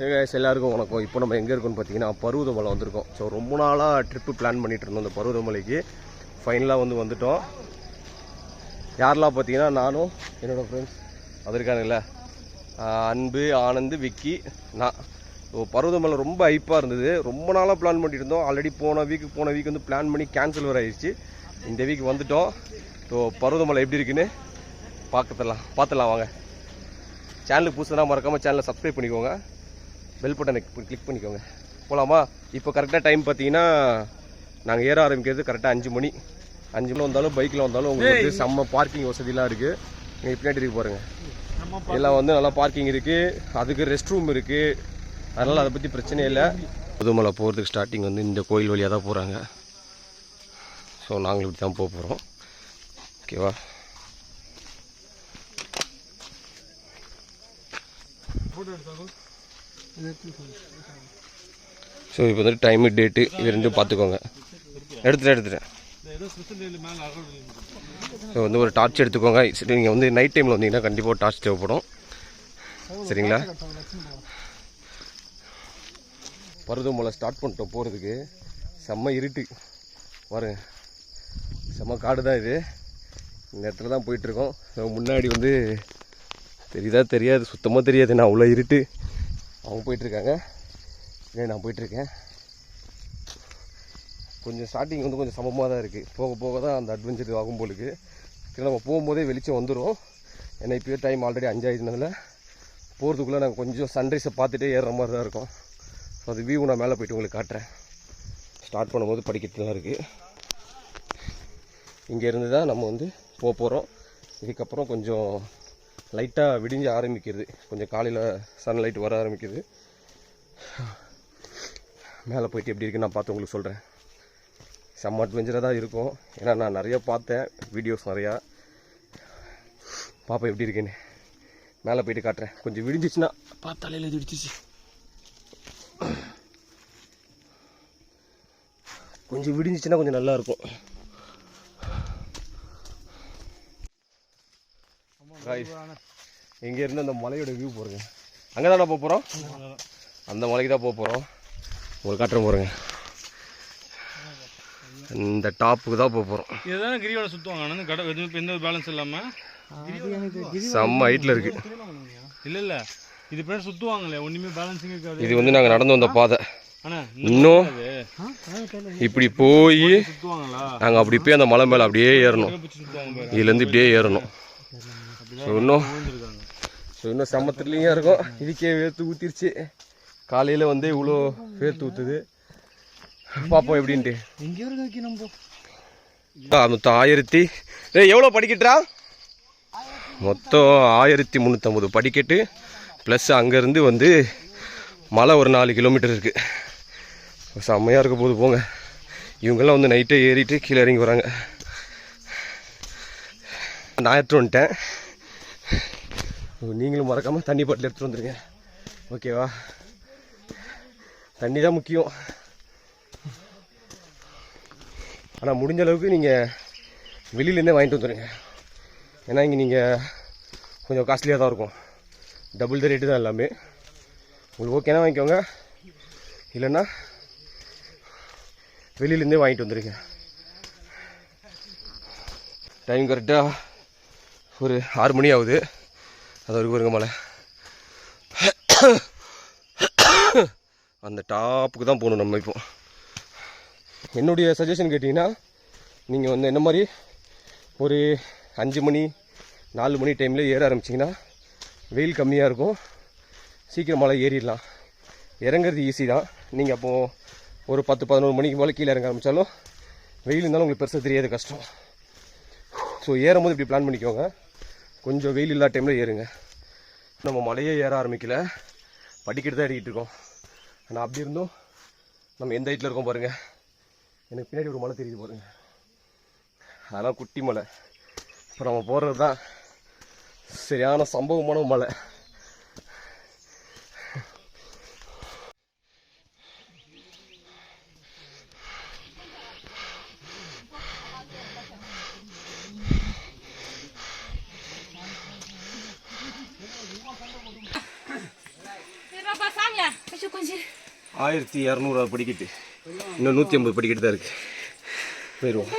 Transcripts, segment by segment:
guys, எல்லாருக்கும் வணக்கம். இப்போ நம்ம எங்கே இருக்கோம்னு பார்த்தீங்கன்னா பருவதமலை வந்திருக்கோம். ஸோ ரொம்ப நாளாக ட்ரிப்பு பிளான் பண்ணிகிட்டு இருந்தோம் அந்த பருவதமலைக்கு. ஃபைனலாக வந்து வந்துட்டோம். யாரெல்லாம் பார்த்தீங்கன்னா நானும் என்னோடய ஃப்ரெண்ட்ஸ் வந்திருக்கானுங்கள அன்பு ஆனந்த் விக்கி நான். ஸோ பருவதமலை ரொம்ப ஹைப்பாக இருந்தது. ரொம்ப நாளாக பிளான் பண்ணிட்டு இருந்தோம். ஆல்ரெடி போன வீக் போன வீக் வந்து பிளான் பண்ணி கேன்சல் வர ஆயிடுச்சு. இந்த வீக் வந்துட்டோம். ஸோ பருவதமலை எப்படி இருக்குன்னு பார்க்கத்தலாம் பார்த்துடலாம் வாங்க. சேனலுக்கு புதுசுனா மறக்காமல் சேனலை சப்ஸ்கிரைப் பண்ணிக்கோங்க. பெல் பட்டனை கிளிக் பண்ணிக்கோங்க. போகலாமா இப்போ கரெக்டாக டைம் பார்த்தீங்கன்னா நாங்கள் ஏற ஆரம்பிக்கிறது கரெக்டாக அஞ்சு மணி. அஞ்சு மணி வந்தாலும் பைக்கில் வந்தாலும் உங்களுக்கு செம்ம பார்க்கிங் வசதிலாம் இருக்குது நீங்கள் பின்னாடி இருக்கு பாருங்க. எல்லாம் வந்து நல்லா பார்க்கிங் இருக்குது அதுக்கு ரெஸ்ட் ரூம் இருக்குது அதனால் அதை பற்றி பிரச்சனை இல்லை. புதுமலை போகிறதுக்கு ஸ்டார்டிங் வந்து இந்த கோயில் வழியாக தான் போகிறாங்க ஸோ நாங்களும் இப்படி தான் போக போகிறோம் ஓகேவா ஸோ இப்போ வந்து டைமு டேட்டு இது ரெண்டும் பார்த்துக்கோங்க. எடுத்துகிட்டு எடுத்துகிட்டேன் ஸோ வந்து ஒரு டார்ச் எடுத்துக்கோங்க. சரி நீங்கள் வந்து நைட் டைமில் வந்தீங்கன்னா கண்டிப்பாக டார்ச் தேவைப்படும். சரிங்களா? பருவமலை ஸ்டார்ட் பண்ணிட்டோம் போகிறதுக்கு செம்ம இருட்டு. பாருங்க. செம்ம காடு தான் இது. இந்த இடத்துல தான் போயிட்டுருக்கோம் முன்னாடி வந்து தெரியுதா தெரியாது. சுத்தமாக தெரியாது. நான் அவ்வளோ இருட்டு. அவங்க போயிட்டுருக்காங்க. இல்லை நான் போயிட்டுருக்கேன். கொஞ்சம் ஸ்டார்டிங் வந்து கொஞ்சம் சமமாக தான் இருக்குது போக போக தான் அந்த அட்வென்ச்சர் ஆகும் போலுக்கு. சரி நம்ம போகும்போதே வெளிச்சம் வந்துடும் ஏன்னா இப்போயே டைம் ஆல்ரெடி அஞ்சாயிருந்ததுனால போகிறதுக்குள்ளே நாங்கள் கொஞ்சம் சன்ரைஸை பார்த்துட்டே ஏறுற மாதிரி தான் இருக்கும். ஸோ அது வியூ நான் மேலே போயிட்டு உங்களுக்கு காட்டுறேன். ஸ்டார்ட் பண்ணும்போது படிக்கிறதுலாம் இருக்குது இங்கேருந்து தான் நம்ம வந்து போக போகிறோம் இதுக்கப்புறம் கொஞ்சம் லைட்டாக விடிஞ்சு ஆரம்பிக்கிறது கொஞ்சம் காலையில் சன்லைட் வர ஆரம்பிக்குது. மேலே போயிட்டு எப்படி இருக்குன்னு நான் பார்த்து உங்களுக்கு சொல்கிறேன் செம்ம அட்வென்ச்சராக தான் இருக்கும். ஏன்னா நான் நிறையா பார்த்தேன். வீடியோஸ் நிறையா. பாப்பா எப்படி இருக்குன்னு. மேலே போயிட்டு காட்டுறேன். கொஞ்சம் விடிஞ்சிச்சுன்னா பார்த்தாலையில் விடிச்சிச்சு கொஞ்சம் விடிஞ்சிச்சுன்னா கொஞ்சம் நல்லாயிருக்கும் இருக்கும் இங்க இருந்து அந்த மலையோட வியூ போறேங்க. அங்கே தானே போக போகிறோம் அந்த மலைக்கு தான் போக போகிறோம் உங்களுக்கு காட்டுறேன் போகிறேங்க இந்த டாப்புக்கு தான் போக போகிறோம் இதுதானே கிரியோட சுத்துவாங்க? ஆனா கடை எதுவும் எந்த ஒரு பேலன்ஸ் இல்லாம? செம்ம ஹைட்டில் இருக்குது இல்ல இல்ல இது பேர் சுத்துவாங்களே. ஒண்ணுமே பேலன்சிங் இருக்காது. இது வந்து நாங்கள் நடந்து வந்த பாதை. இன்னும் இப்படி போய் சுத்துவாங்களா? நாங்கள் அப்படி போய் அந்த மலை மேலே அப்படியே ஏறணும். பாரு. இதுலேருந்து இப்படியே ஏறணும். ஸோ இன்னும் விழுந்திருக்காங்க ஸோ இன்னும் செம்ம இருக்கும். இதுக்கே வேர்த்து ஊற்றிருச்சு காலையில் வந்து இவ்வளோ வேர்த்து ஊற்றுது பார்ப்போம் எப்படின்ட்டு. மொத்தம் ஆயிரத்தி எவ்வளோ படிக்கட்டா மொத்தம் ஆயிரத்தி முந்நூற்றம்பது படிக்கட்டு. ப்ளஸ் அங்கேருந்து வந்து மலை ஒரு நாலு கிலோமீட்டர் இருக்குது செம்மையாக இருக்க போது போங்க. இவங்கெல்லாம் வந்து நைட்டே ஏறிட்டு கீழே இறங்கி வராங்க. நான் எடுத்து வந்துட்டேன். நீங்களும் மறக்காமல் தண்ணி பாட்டில் எடுத்துகிட்டு வந்துருங்க. ஓகேவா? தண்ணி தான் முக்கியம். ஆனால் முடிஞ்ச அளவுக்கு நீங்கள் வெளியிலேருந்தே வாங்கிட்டு வந்துடுங்க ஏன்னா இங்கே நீங்கள் கொஞ்சம் காஸ்ட்லியாக தான் இருக்கும். டபுள் த ரேட்டு தான் எல்லாமே. உங்களுக்கு ஓகேனா வாங்கிக்கோங்க. இல்லைன்னா வெளியிலேருந்தே வாங்கிட்டு வந்துடுங்க டைம் கரெக்டாக ஒரு ஆறு மணி ஆகுது. அது வரைக்கும் பாருங்க மலை. அந்த டாப்புக்கு தான் போகணும் நம்ம இப்போ. என்னுடைய சஜஷன் கேட்டிங்கன்னா நீங்கள் வந்து என்ன மாதிரி ஒரு அஞ்சு மணி நாலு மணி டைமில் ஏற ஆரம்பிச்சிங்கன்னா வெயில் கம்மியாக இருக்கும். சீக்கிரம் மலை ஏறிடலாம். இறங்குறது ஈஸி தான். நீங்கள் அப்போது ஒரு பத்து பதினோரு மணிக்கு மேலே கீழே இறங்க ஆரம்பித்தாலும் வெயில் இருந்தாலும் உங்களுக்கு பெருசாக தெரியாது கஷ்டம். ஸோ ஏறும்போது இப்படி பிளான் பண்ணிக்கோங்க. கொஞ்சம் வெயில் இல்லாத டைமில் ஏறுங்க. நம்ம மலையே ஏற ஆரம்பிக்கல. படிக்கிட்டு தான் ஏறிக்கிட்டு இருக்கோம். ஆனால் அப்படி இருந்தும் நம்ம எந்த ஹைட்டில் இருக்கோம் பாருங்கள் எனக்கு பின்னாடி ஒரு மலை தெரியுது பாருங்க. அதெல்லாம் குட்டி மலை. இப்போ நம்ம போகிறது தான் சரியான சம்பவமான மலை. ஆயிரத்தி இரநூறு படிக்கட்டு. இன்னும் நூற்றி ஐம்பது படிக்கட்டு தான் இருக்குது போயிடுவோம்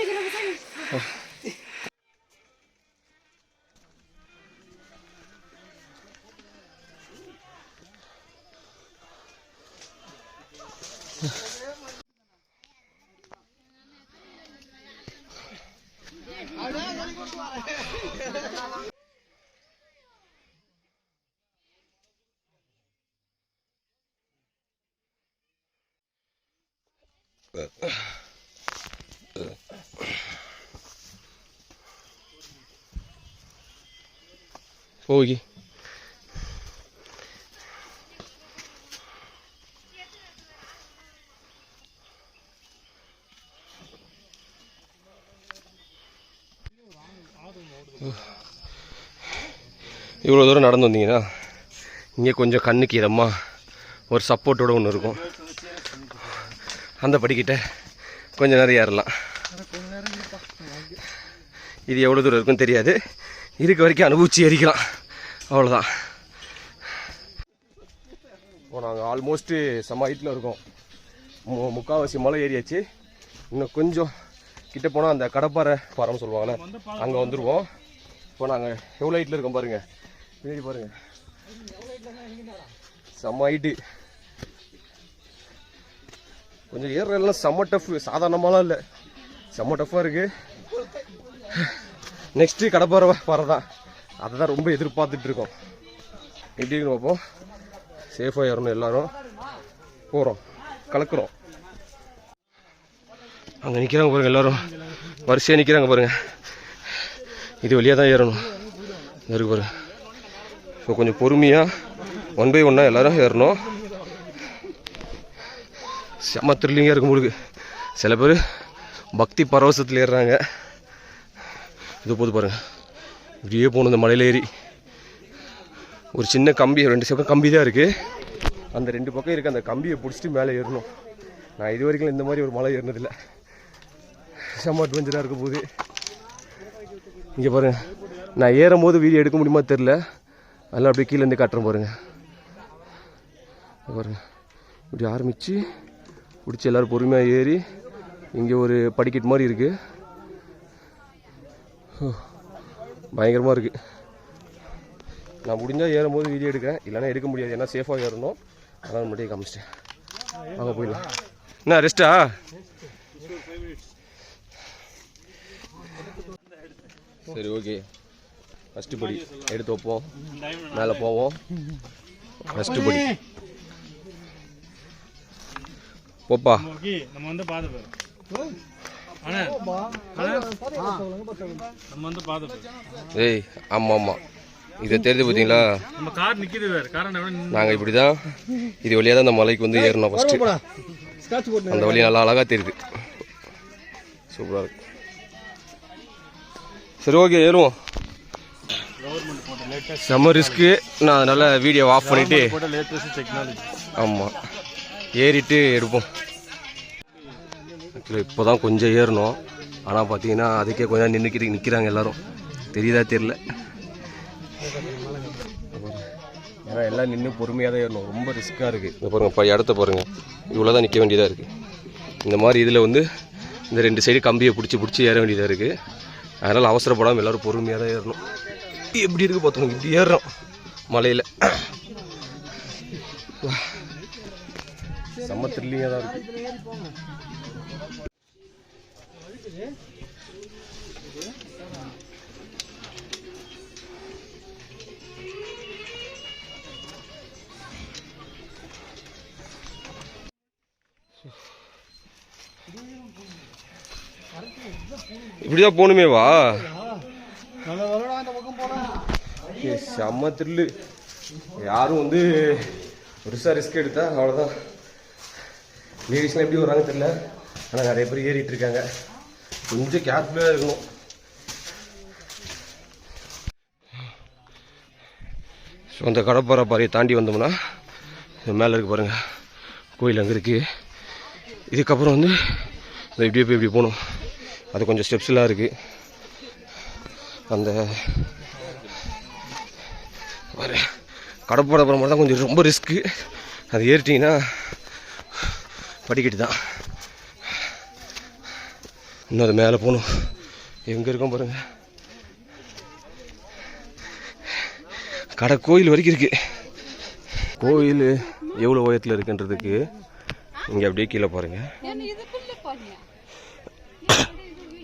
போகி இவ்வளோ தூரம் நடந்து வந்தீங்கன்னா இங்கே கொஞ்சம் கண்ணுக்கு ஈரமாக ஒரு சப்போர்ட்டோட ஒன்று இருக்கும் அந்த படிக்கிட்ட கொஞ்சம் நேரம் ஏறலாம். இது எவ்வளோ தூரம் இருக்குன்னு தெரியாது. இருக்க வரைக்கும் அனுபவிச்சு ஏறிக்கலாம். அவ்வளோதான் இப்போ நாங்கள் ஆல்மோஸ்ட்டு செம்ம ஹைட்டில் இருக்கோம். மு முக்கால்வாசி மலை ஏறியாச்சு. இன்னும் கொஞ்சம் கிட்ட போனால் அந்த கடப்பாறை பாறைன்னு சொல்லுவாங்கள்ல அங்கே வந்துடுவோம் இப்போ நாங்கள் எவ்வளோ ஹைட்டில் இருக்கோம் பாருங்கள் பின்னாடி பாருங்கள் செம்ம ஹைட்டு கொஞ்சம் ஏறுறதுலாம் செம்ம டஃப் சாதாரணமாலாம் இல்லை. செம்ம டஃப்பாக இருக்குது நெக்ஸ்ட்டு கடப்பாறை பாறை தான் அதை தான் ரொம்ப எதிர்பார்த்துட்டு இருக்கோம். பார்ப்போம். சேஃபாக ஏறணும் எல்லாரும். போகிறோம் கலக்குறோம். அங்கே நிற்கிறாங்க பாருங்கள் எல்லோரும். வரிசையாக நிற்கிறாங்க பாருங்கள் இது வழியாக தான் ஏறணும். இருக்கு பாருங்கள் இப்போ கொஞ்சம் பொறுமையாக ஒன் பை ஒன்னாக எல்லோரும் ஏறணும். செம்ம த்ரில்லிங்காக இருக்கும் உங்களுக்கு சில பேர் பக்தி பரவசத்தில் ஏறுறாங்க. இது போது பாருங்கள் இப்படியே போகணும் இந்த மலையில் ஏறி. ஒரு சின்ன கம்பி ரெண்டு பக்கம் கம்பி தான் இருக்குது அந்த ரெண்டு பக்கம் இருக்க அந்த கம்பியை பிடிச்சிட்டு மேலே ஏறணும். நான் இது வரைக்கும் இந்த மாதிரி ஒரு மலை ஏறினதில்லை. செம்ம அட்வென்ச்சராக இருக்க போகுது இங்கே பாருங்கள் நான் ஏறும் போது வீடியோ எடுக்க முடியுமா தெரில அதெல்லாம் அப்படியே கீழேருந்து காட்டுறேன் பாருங்கள் பாருங்கள் இப்படி ஆரம்பித்து பிடிச்சி எல்லோரும் பொறுமையாக ஏறி இங்கே ஒரு படிக்கட்டு மாதிரி இருக்குது பயங்கரமாக இருக்குது நான் முடிஞ்சால் ஏறும்போது வீடியோ எடுக்கிறேன். இல்லைன்னா எடுக்க முடியாது. ஏன்னா சேஃபாக ஏறணும். அதனால் மட்டும் காமிச்சிட்டேன். வாங்க போயிடலாம். என்ன ரெஸ்ட்டா சரி ஓகே ஃபஸ்ட்டு படி. எடுத்து வைப்போம். மேலே போவோம். ஃபஸ்ட்டு படி. போப்பா. நம்ம வந்து பார்த்து ஏய் ஆமாம் ஆமாம் இதை தெரிஞ்சு பார்த்தீங்களா? நம்ம கார் வேற. நாங்கள் இப்படி தான் இது வழியாக தான் அந்த மலைக்கு வந்து ஏறணும் ஃபஸ்ட்டு அந்த வழி நல்லா அழகாக தெரியுது. சூப்பராக இருக்கு. சரி ஓகே ஏறுவோம். கவர்மெண்ட் போட்ட லேட்டஸ்ட் செம்ம ரிஸ்க்கு நான் அதனால் வீடியோ ஆஃப் பண்ணிவிட்டு ஆமாம் ஏறிட்டு எடுப்போம் ஆக்சுவலி இப்போ தான் கொஞ்சம் ஏறணும். ஆனால் பார்த்தீங்கன்னா அதுக்கே கொஞ்சம் நின்றுக்கிட்டு நிற்கிறாங்க எல்லாரும். தெரியுதா தெரில ஏன்னா எல்லாம் நின்று பொறுமையாக தான் ஏறணும். ரொம்ப ரிஸ்க்காக இருக்குது இந்த பாருங்க இப்போ இடத்த பாருங்க. இவ்வளோ தான் நிற்க வேண்டியதாக இருக்குது இந்த மாதிரி இதில் வந்து இந்த ரெண்டு சைடு கம்பியை பிடிச்சி பிடிச்சி ஏற வேண்டியதாக இருக்குது அதனால் அவசரப்படாமல் எல்லோரும் பொறுமையாக தான் ஏறணும். எப்படி இருக்குது பார்த்துக்கோங்க இப்படி ஏறுறோம் மலையில். செம்ம த்ரில்லிங்காக தான் இருக்கு. இப்படிதான் போகணுமே வா ஏ, செம்ம த்ரில்லு யாரும் வந்து பெருசாக ரிஸ்க் எடுத்தா அவ்வளோதான் லேடிஸ்லாம் எப்படி வராங்க தெரியல. ஆனால் நிறைய பேர் ஏறிட்டு இருக்காங்க. கொஞ்சம் கேர்ஃபுல்லாக இருக்கணும். ஸோ அந்த கடப்பாறை பாறையை தாண்டி வந்தோம்னா மேலே இருக்கு பாருங்க. கோயில் அங்கே இருக்குது இதுக்கப்புறம் வந்து இந்த இப்படியே போய் இப்படி போகணும். அது கொஞ்சம் ஸ்டெப்ஸ்லாம் இருக்குது அந்த வர கடப்பாறை போகிற மாதிரி தான் கொஞ்சம் ரொம்ப ரிஸ்க்கு அது ஏறிட்டிங்கன்னா படிக்கட்டு தான் இன்னும் அது மேலே போகணும் எங்கே இருக்கோம் பாருங்க. கடை கோயில் வரைக்கும் இருக்கு. கோயில் எவ்வளோ உயரத்தில் இருக்குன்றதுக்கு இங்கே அப்படியே கீழே பாருங்க.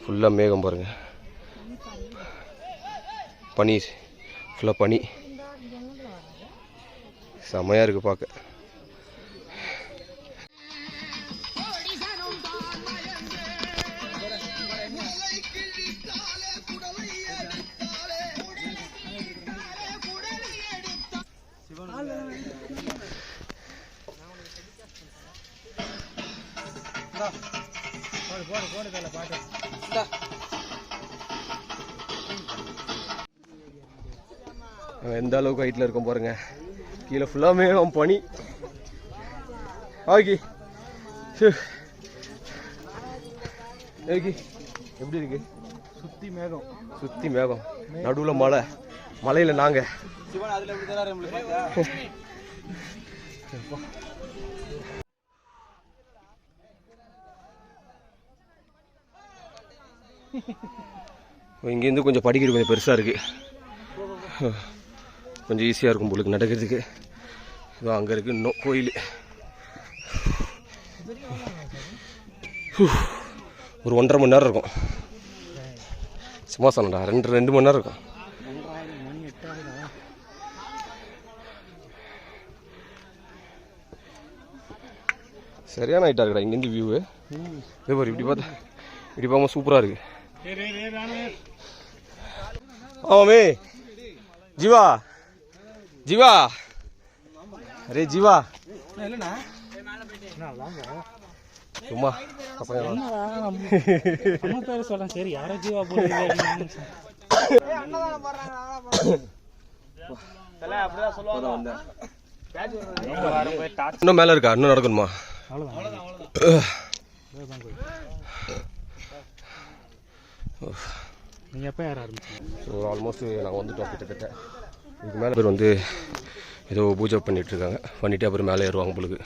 ஃபுல்லாக மேகம் பாருங்க. பனி ஃபுல்லாக பனி. செமையாக இருக்குது பார்க்க அவன் எந்த அளவுக்கு ஹைட்டில் இருக்கும் பாருங்க. கீழே ஃபுல்லாக மேகம் பனி. ஓகே ஓகே எப்படி இருக்கு? சுத்தி மேகம். சுற்றி மேகம். நடுவில் மலை. மலையில் நாங்கள் இங்கேருந்து கொஞ்சம் படிக்கிறது கொஞ்சம் பெருசாக இருக்குது கொஞ்சம் ஈஸியாக இருக்கும் உங்களுக்கு நடக்கிறதுக்கு. இதோ அங்கே இருக்குது இன்னும் கோயில். ஒரு ஒன்றரை மணி நேரம் இருக்கும். சும்மா சொன்னடா ரெண்டு ரெண்டு மணி நேரம் இருக்கும். சரியான ஹைட்டாக இருக்குடா இங்கேருந்து வியூவு இதே பாரு இப்படி பார்த்தா இப்படி பார்க்கும்போது சூப்பராக இருக்குது ஆமாமே ஜீவா. ஜீவா. அரே ஜீவா. இல்லண்ணா சும்மா. அப்ப அம்மா பேர் சொல்றேன். சரி யாரோ ஜீவா போடுறீங்க இன்னும் மேலே இருக்கா? இன்னும் நடக்கணுமா? நீங்க எப்ப யார் ஆரம்பிச்சீங்க? ஸோ ஆல்மோஸ்ட் நாங்கள் வந்துட்டோம் கிட்டத்தட்ட. இதுக்கு மேலே பேர் வந்து ஏதோ பூஜை பண்ணிட்டு இருக்காங்க. பண்ணிட்டு அப்புறம் மேலே ஏறுவாங்க உங்களுக்கு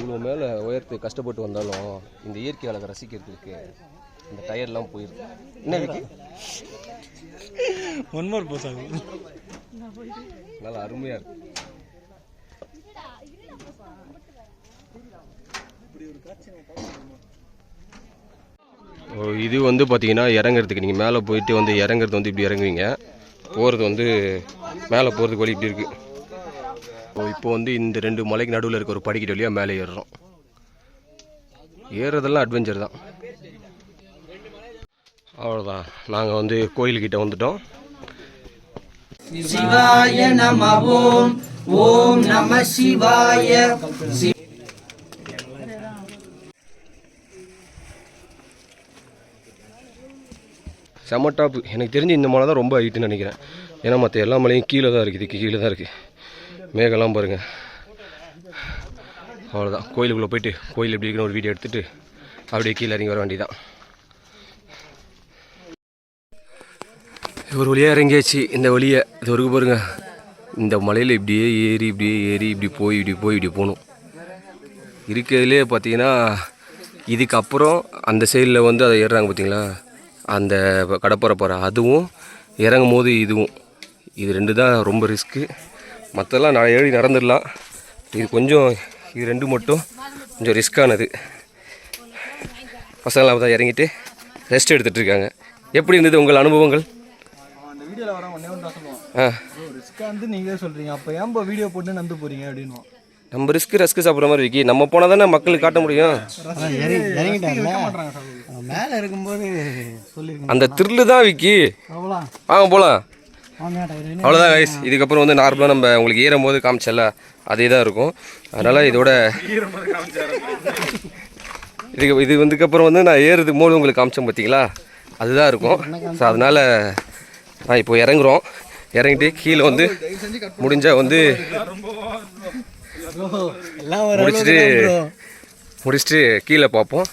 இவ்வளோ மேலே உயரத்து கஷ்டப்பட்டு வந்தாலும் இந்த இயற்கை அழகை ரசிக்கிறதுக்கு இந்த டயர்லாம் போயிருக்கு என்ன விக்கி? ஒன் மோர் போஸ் ஆகும் நல்லா அருமையாக இருக்கு. ஓ, இது வந்து பார்த்தீங்கன்னா இறங்குறதுக்கு நீங்கள் மேலே போயிட்டு வந்து இறங்குறது வந்து இப்படி இறங்குவீங்க. போகிறது வந்து மேலே போகிறதுக்கு வழி இப்படி இருக்குது ஓ இப்போ வந்து இந்த ரெண்டு மலைக்கு நடுவில் இருக்க ஒரு படிக்கட்டு வழியாக மேலே ஏறுறோம். ஏறுறதெல்லாம் அட்வென்ச்சர் தான். அவ்வளோதான் நாங்கள் வந்து கோயில்கிட்ட வந்துட்டோம். சிவாய நம ஓம் ஓம் நம சிவாய. செம டாப்பு எனக்கு தெரிஞ்சு இந்த மலை தான் ரொம்ப ஹைட்டுன்னு நினைக்கிறேன். ஏன்னா மற்ற எல்லா மலையும் கீழே தான் இருக்குது இதுக்கு கீழே தான் இருக்குது. மேகெல்லாம் பாருங்கள் அவ்வளோதான் கோயிலுக்குள்ளே போயிட்டு கோயில் எப்படி இருக்குன்னு ஒரு வீடியோ எடுத்துகிட்டு அப்படியே கீழே இறங்கி வர வேண்டியதான் ஒரு வழியாக இறங்கியாச்சு. இந்த வழியை இது வரைக்கும் பாருங்கள் இந்த மலையில் இப்படியே ஏறி இப்படியே ஏறி இப்படி போய் இப்படி போய் இப்படி போகணும். இருக்கிறதுலே பார்த்தீங்கன்னா இதுக்கப்புறம் அந்த சைடில் வந்து அதை ஏறுறாங்க பார்த்தீங்களா? அந்த கடப்பரை பாறை அதுவும் இறங்கும் போது இதுவும். இது ரெண்டு தான் ரொம்ப ரிஸ்க்கு மற்றெல்லாம் நான் ஏறி நடந்துடலாம். இது கொஞ்சம் இது ரெண்டு மட்டும் கொஞ்சம் ரிஸ்க்கானது பசங்களாம் தான் இறங்கிட்டு ரெஸ்ட் எடுத்துகிட்டு இருக்காங்க. எப்படி இருந்தது உங்கள் அனுபவங்கள்? வர ஒன்று சொல்லுவோம் வந்து நீங்களே அப்ப ஏன் வீடியோ போட்டு அப்படின்னு நம்ம ரிஸ்க் ரஸ்க்கு சாப்பிட்ற மாதிரி விக்கி நம்ம போனால் தானே மக்களுக்கு காட்ட முடியும். மேல இருக்கும்போது அந்த த்ரில்லு தான் விக்கி. அவ்வளோ. வாங்க போகலாம் அவ்வளோதான் guys. இதுக்கப்புறம் வந்து நார்மலாக நம்ம உங்களுக்கு ஏறும் போது காமிச்சல அதே தான் இருக்கும். அதனால் இதோட இதுக்கு இது வந்ததுக்கப்புறம் வந்து நான் ஏறுறதுக்கு போது உங்களுக்கு காமிச்சேன் பார்த்தீங்களா அதுதான் இருக்கும். ஸோ அதனால் நான் இப்போ இறங்குறோம். இறங்கிட்டு கீழே வந்து முடிஞ்சால் வந்து முடிச்சுட்டு முடிச்சுட்டு கீழே பார்ப்போம்.